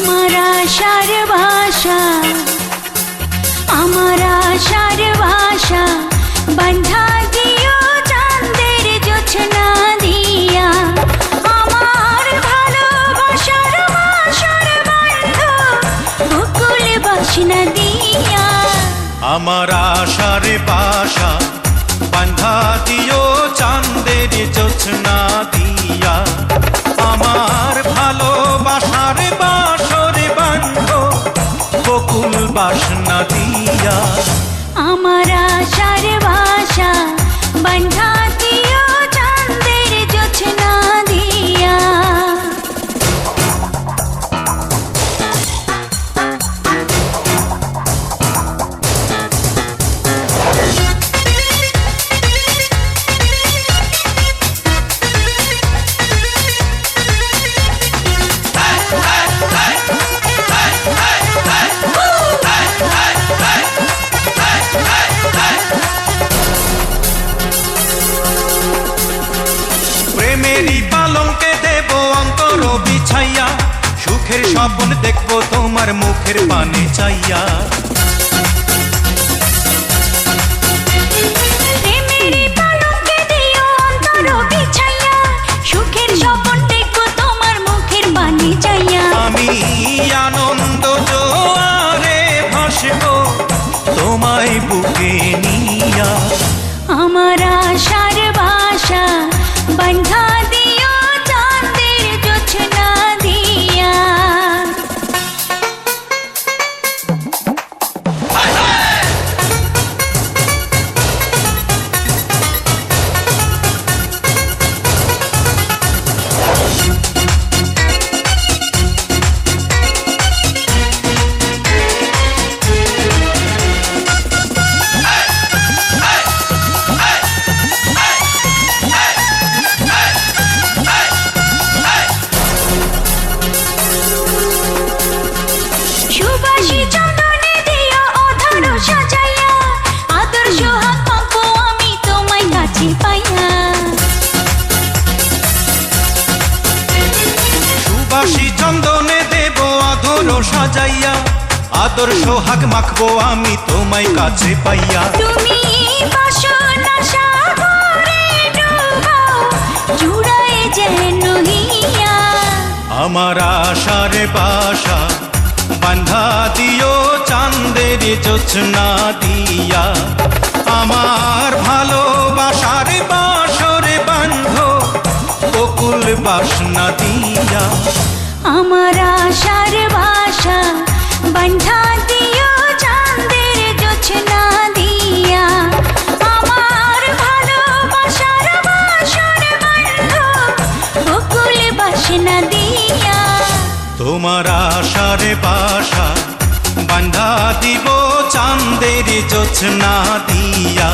আমার আশার ভাষা আমার আশার ভাষা বন্ধা দিও চাঁদের জোছনা দিয়া আমার ভালোবাসার ভাষার বন্ধ বকুল বাসনা দিয়া আমার আশার বাসা বকুল বাসনা দিয়া। আমার আশার সুখের স্বপ্ন দেখব তোমার মুখের পানে চাইয়া। আমি আনন্দ জোয়ারে ভাসব তোমায় বুকে নিয়া। আমার আশার ভাষা বন্ধা সুবাসী চন্দনে দেব আদর সাজাইয়া। আদর্শ হাক মাখবো আমি তোমায় কাছে পাইয়া। তুমি বাসনা সাগরে ডুবাও জুড়ায় যেন হিয়া। আমার আশার বাসা বান্ধা দিও চাঁদের জোছনা দিয়া। আমার ভালোবাসার বাসর বান্ধ বকুল বাসনা দিয়া আমার আশার ভাষা বন্ধা দিও চাঁদের জোছনা দিয়া। আমার ভালোবাসার বাসর বন্ধ বকুল বাসনা দিয়া। তোমার আশার বাসা বান্ধা দিব চাঁদের জোছনা দিয়া।